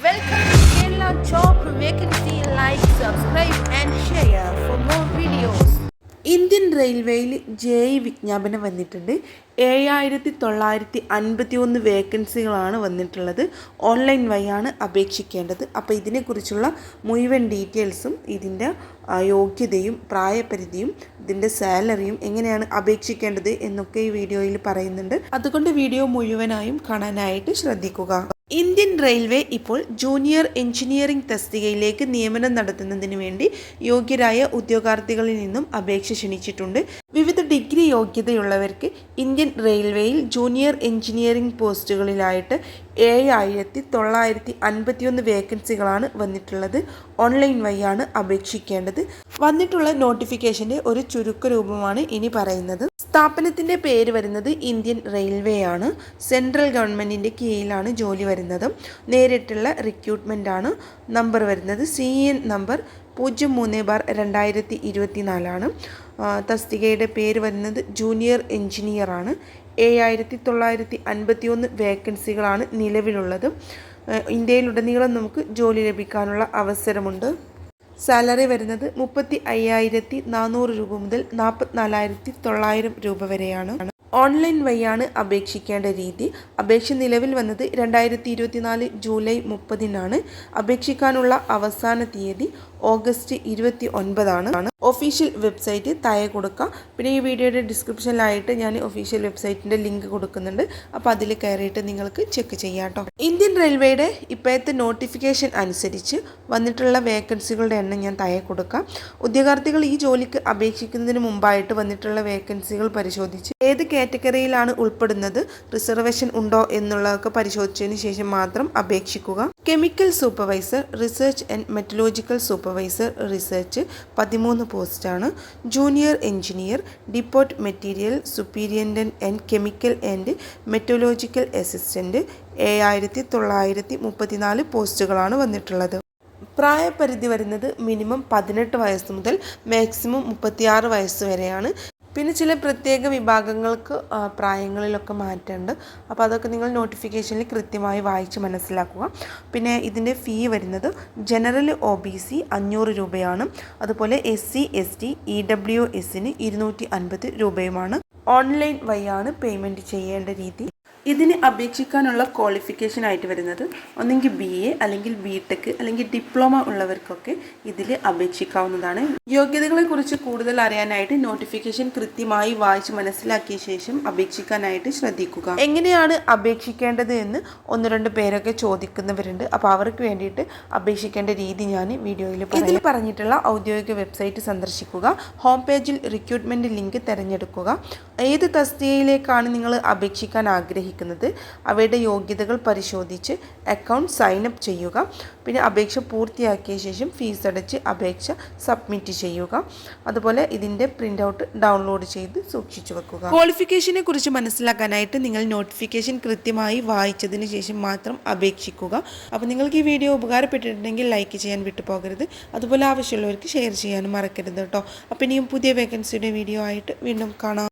Welcome to Kerala Job Vacancy. Like, subscribe, and share for more videos. Indian റെയിൽവേയിൽ J E വിജ്ഞാപനം വന്നിട്ടുണ്ട് ഏഴായിരത്തി തൊള്ളായിരത്തി അൻപത്തി ഒന്ന് വേക്കൻസികളാണ് വന്നിട്ടുള്ളത് ഓൺലൈൻ വഴിയാണ് അപേക്ഷിക്കേണ്ടത് അപ്പോൾ ഇതിനെക്കുറിച്ചുള്ള മുഴുവൻ ഡീറ്റെയിൽസും ഇതിന്റെ യോഗ്യതയും പ്രായപരിധിയും ഇതിന്റെ സാലറിയും എങ്ങനെയാണ് അപേക്ഷിക്കേണ്ടത് എന്നൊക്കെ ഈ വീഡിയോയിൽ പറയുന്നുണ്ട് അതുകൊണ്ട് വീഡിയോ മുഴുവനായും കാണാനായിട്ട് ശ്രദ്ധിക്കുക ഇന്ത്യൻ റെയിൽവേ ഇപ്പോൾ ജൂനിയർ എഞ്ചിനീയറിംഗ് തസ്തികയിലേക്ക് നിയമനം നടത്തുന്നതിന് വേണ്ടി യോഗ്യരായ ഉദ്യോഗാർത്ഥികളിൽ നിന്നും അപേക്ഷ ക്ഷണിച്ചിട്ടുണ്ട്. വിവിധ ഡിഗ്രി യോഗ്യതയുള്ളവർക്ക് ഇന്ത്യൻ റെയിൽവേയിൽ ജൂനിയർ എഞ്ചിനീയറിംഗ് പോസ്റ്റുകളിലായിട്ട് ഏഴായിരത്തി തൊള്ളായിരത്തി അൻപത്തിയൊന്ന് വേക്കൻസികളാണ് വന്നിട്ടുള്ളത്. ഓൺലൈൻ വഴിയാണ് അപേക്ഷിക്കേണ്ടത്. വന്നിട്ടുള്ള നോട്ടിഫിക്കേഷന്റെ ഒരു ചുരുക്ക രൂപമാണ് ഇനി പറയുന്നത്. സ്ഥാപനത്തിന്റെ പേര് വരുന്നത് ഇന്ത്യൻ റെയിൽവേ ആണ് സെൻട്രൽ ഗവൺമെന്റിന്റെ കീഴിലാണ് ജോലി വരുന്നത്. നേരിട്ടുള്ള റിക്രൂട്ട്മെന്റ് ആണ്. നമ്പർ വരുന്നത് സി എൻ നമ്പർ പൂജ്യം മൂന്ന് ബാർ രണ്ടായിരത്തി ഇരുപത്തി നാലാണ് തസ്തികയുടെ പേര് വരുന്നത് ജൂനിയർ എഞ്ചിനീയർ ആണ്. ഏഴായിരത്തി തൊള്ളായിരത്തി അൻപത്തി ഒന്ന് വേക്കൻസികളാണ് നിലവിലുള്ളത് ഇന്ത്യയിലുടനീളം നമുക്ക് ജോലി ലഭിക്കാനുള്ള അവസരമുണ്ട്. സാലറി വരുന്നത് മുപ്പത്തി അയ്യായിരത്തി നാനൂറ് രൂപ മുതൽ നാൽപ്പത്തിനാലായിരത്തി തൊള്ളായിരം രൂപ വരെയാണ്. ഓൺലൈൻ വഴിയാണ് അപേക്ഷിക്കേണ്ട രീതി. അപേക്ഷ നിലവിൽ വന്നത് രണ്ടായിരത്തി ഇരുപത്തിനാല് ജൂലൈ മുപ്പതിനാണ്. അപേക്ഷിക്കാനുള്ള അവസാന തീയതി ഓഗസ്റ്റ് ഇരുപത്തി ഒൻപതാണ് ഒഫീഷ്യൽ വെബ്സൈറ്റ് താഴെ കൊടുക്കുക പിന്നെ ഈ വീഡിയോയുടെ ഡിസ്ക്രിപ്ഷനിലായിട്ട് ഞാൻ ഒഫീഷ്യൽ വെബ്സൈറ്റിന്റെ ലിങ്ക് കൊടുക്കുന്നുണ്ട്. അപ്പോൾ അതിൽ കയറിയിട്ട് നിങ്ങൾക്ക് ചെക്ക് ചെയ്യാം കേട്ടോ. ഇന്ത്യൻ റെയിൽവേയുടെ ഇപ്പോഴത്തെ നോട്ടിഫിക്കേഷൻ അനുസരിച്ച് വന്നിട്ടുള്ള വേക്കൻസികളുടെ എണ്ണം ഞാൻ താഴെ കൊടുക്കാം. ഉദ്യോഗാർത്ഥികൾ ഈ ജോലിക്ക് അപേക്ഷിക്കുന്നതിന് മുമ്പായിട്ട് വന്നിട്ടുള്ള വേക്കൻസികൾ പരിശോധിച്ച് ഏത് കാറ്റഗറിയിലാണ് ഉൾപ്പെടുന്നത് റിസർവേഷൻ ഉണ്ടോ എന്നുള്ളതൊക്കെ പരിശോധിച്ചതിന് ശേഷം മാത്രം അപേക്ഷിക്കുക. Chemical supervisor research and metallurgical supervisor research പതിമൂന്ന് പോസ്റ്റാണ്. Junior engineer depot material superintendent and chemical and metallurgical assistant ഏഴായിരത്തി തൊള്ളായിരത്തി മുപ്പത്തിനാല് പോസ്റ്റുകളാണ് വന്നിട്ടുള്ളത്. പ്രായപരിധി വരുന്നത് മിനിമം പതിനെട്ട് വയസ്സ് മുതൽ മാക്സിമം മുപ്പത്തിയാറ് വയസ്സ് വരെയാണ്. പിന്നെ ചില പ്രത്യേക വിഭാഗങ്ങൾക്ക് പ്രായങ്ങളിലൊക്കെ മാറ്റമുണ്ട്. അപ്പോൾ അതൊക്കെ നിങ്ങൾ നോട്ടിഫിക്കേഷനിൽ കൃത്യമായി വായിച്ച് മനസ്സിലാക്കുക. പിന്നെ ഇതിന്റെ ഫീ വരുന്നത് ജനറൽ ഒ ബി സി അഞ്ഞൂറ് രൂപയാണ്. അതുപോലെ S C S T E W എസിന് ഇരുന്നൂറ്റി അൻപത് രൂപയുമാണ്. ഓൺലൈൻ വഴിയാണ് പേയ്മെന്റ് ചെയ്യേണ്ട രീതി. ഇതിന് അപേക്ഷിക്കാനുള്ള ക്വാളിഫിക്കേഷൻ ആയിട്ട് വരുന്നത് ഒന്നെങ്കിൽ ബി എ അല്ലെങ്കിൽ ബി ടെക് അല്ലെങ്കിൽ ഡിപ്ലോമ ഉള്ളവർക്കൊക്കെ ഇതിൽ അപേക്ഷിക്കാവുന്നതാണ്. യോഗ്യതകളെ കുറിച്ച് കൂടുതൽ അറിയാനായിട്ട് നോട്ടിഫിക്കേഷൻ കൃത്യമായി വായിച്ച് മനസ്സിലാക്കിയ ശേഷം അപേക്ഷിക്കാനായിട്ട് ശ്രദ്ധിക്കുക. എങ്ങനെയാണ് അപേക്ഷിക്കേണ്ടത് എന്ന് ഒന്ന് രണ്ട് പേരൊക്കെ ചോദിക്കുന്നവരുണ്ട്. അപ്പോൾ അവർക്ക് വേണ്ടിയിട്ട് അപേക്ഷിക്കേണ്ട രീതി ഞാൻ വീഡിയോയിൽ ഇതിൽ പറഞ്ഞിട്ടുള്ള ഔദ്യോഗിക വെബ്സൈറ്റ് സന്ദർശിക്കുക. ഹോം പേജിൽ റിക്രൂട്ട്മെന്റ് ലിങ്ക് തിരഞ്ഞെടുക്കുക. ഏത് തസ്തികയിലേക്കാണ് നിങ്ങൾ അപേക്ഷിക്കാൻ ആഗ്രഹിക്കുന്നത്? അവയുടെ യോഗ്യതകൾ പരിശോധിച്ച് അക്കൗണ്ട് സൈൻ അപ്പ് ചെയ്യുക. പിന്നെ അപേക്ഷ പൂർത്തിയാക്കിയ ശേഷം ഫീസ് അടച്ച് അപേക്ഷ സബ്മിറ്റ് ചെയ്യുക. അതുപോലെ ഇതിന്റെ പ്രിന്റ് ഔട്ട് ഡൗൺലോഡ് ചെയ്ത് സൂക്ഷിച്ചു വെക്കുക. ക്വാളിഫിക്കേഷനെ കുറിച്ച് മനസ്സിലാക്കാനായിട്ട് നിങ്ങൾ നോട്ടിഫിക്കേഷൻ കൃത്യമായി വായിച്ചതിന് ശേഷം മാത്രം അപേക്ഷിക്കുക. അപ്പോൾ നിങ്ങൾക്ക് ഈ വീഡിയോ ഉപകാരപ്പെട്ടിട്ടുണ്ടെങ്കിൽ ലൈക്ക് ചെയ്യാൻ വിട്ടുപോകരുത്. അതുപോലെ ആവശ്യമുള്ളവർക്ക് ഷെയർ ചെയ്യാനും മറക്കരുത് കേട്ടോ. അപ്പോൾ ഇനിയും പുതിയ വേക്കൻസിയുടെ വീഡിയോ ആയിട്ട് വീണ്ടും കാണാം.